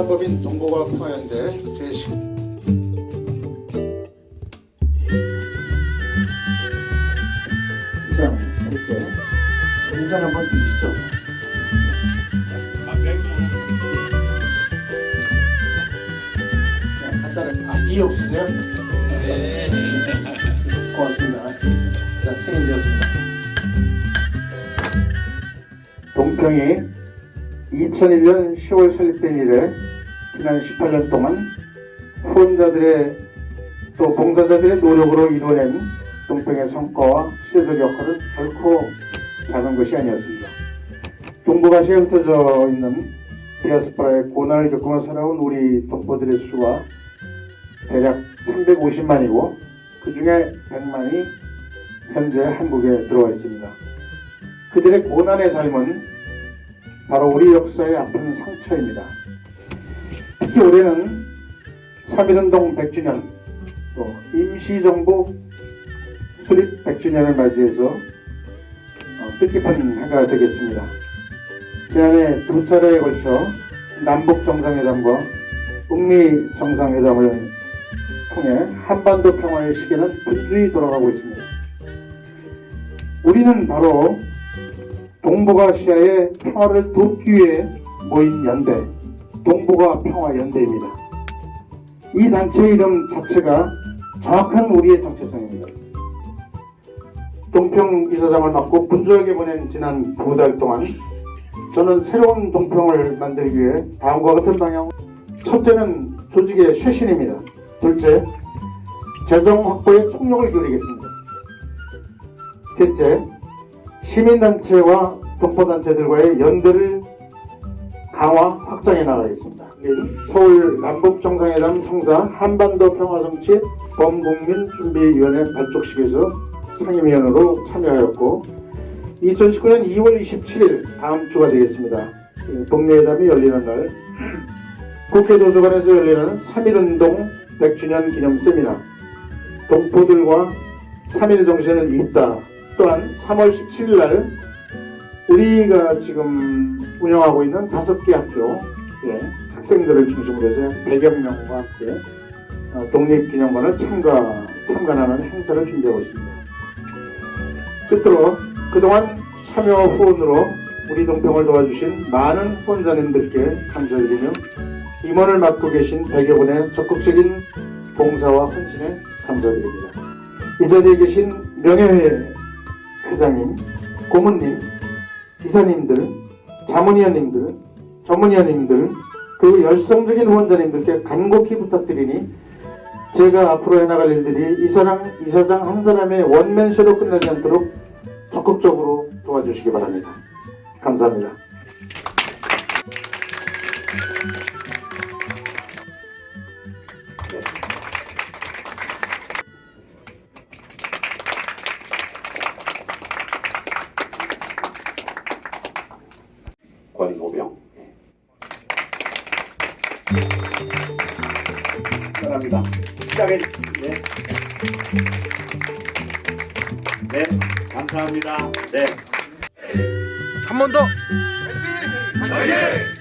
사단법인 동보가 평화연대 제10 이상 이렇게 인사를 한번 드리시죠. 네, 간단하게 아, 이해 없으세요? 네. 고맙습니다. 자, 승인되었습니다. 동평이 2001년 10월 설립된 이래 지난 18년 동안 후원자들의 또 봉사자들의 노력으로 이뤄낸 동평의 성과와 시대적 역할은 결코 작은 것이 아니었습니다. 동북아시아에 흩어져 있는 디아스포라의 고난을 겪으며 살아온 우리 동포들의 수가 대략 350만이고 그 중에 100만이 현재 한국에 들어와 있습니다. 그들의 고난의 삶은 바로 우리 역사의 아픈 상처입니다. 특히 올해는 3.1운동 100주년 또 임시정부 수립 100주년을 맞이해서 어, 뜻깊은 해가 되겠습니다. 지난해 두 차례에 걸쳐 남북 정상회담과 북미 정상회담을 통해 한반도 평화의 시계는 분주히 돌아가고 있습니다. 우리는 바로 동북아시아의 평화를 돕기 위해 모인 연대, 동북아 평화 연대입니다. 이 단체의 이름 자체가 정확한 우리의 정체성입니다. 동평 이사장을 맡고 분주하게 보낸 지난 두 달 동안 저는 새로운 동평을 만들기 위해 다음과 같은 방향 첫째는 조직의 쇄신입니다. 둘째, 재정 확보에 총력을 기울이겠습니다. 셋째, 시민단체와 동포단체들과의 연대를 강화, 확장해 나가겠습니다. 서울 남북정상회담 성사 한반도 평화정치 범국민준비위원회 발족식에서 상임위원으로 참여하였고 2019년 2월 27일 다음 주가 되겠습니다. 예, 북미회담이 열리는 날 국회 도서관에서 열리는 3.1운동 100주년 기념 세미나 동포들과 3.1 정신을 잇다 또한 3월 17일 날 우리가 지금 운영하고 있는 다섯 개 학교 예, 학생들을 중심으로 해서 100여 명과 함께 어, 독립기념관을 참가, 참관하는 행사를 준비하고 있습니다. 끝으로 그동안 참여와 후원으로 우리 동평을 도와주신 많은 후원자님들께 감사드리며 임원을 맡고 계신 100여 분의 적극적인 봉사와 헌신에 감사드립니다. 이 자리에 계신 명예 회 회장님, 고문님, 이사님들, 자문위원님들, 전문위원님들, 그리고 열성적인 후원자님들께 간곡히 부탁드리니 제가 앞으로 해나갈 일들이 이사장, 이사장 한 사람의 원맨쇼로 끝나지 않도록 적극적으로 도와주시기 바랍니다. 감사합니다. 권고병. 감사합니다. 시작해 네. 네, 감사합니다. 네. 한 번 더. 화이팅!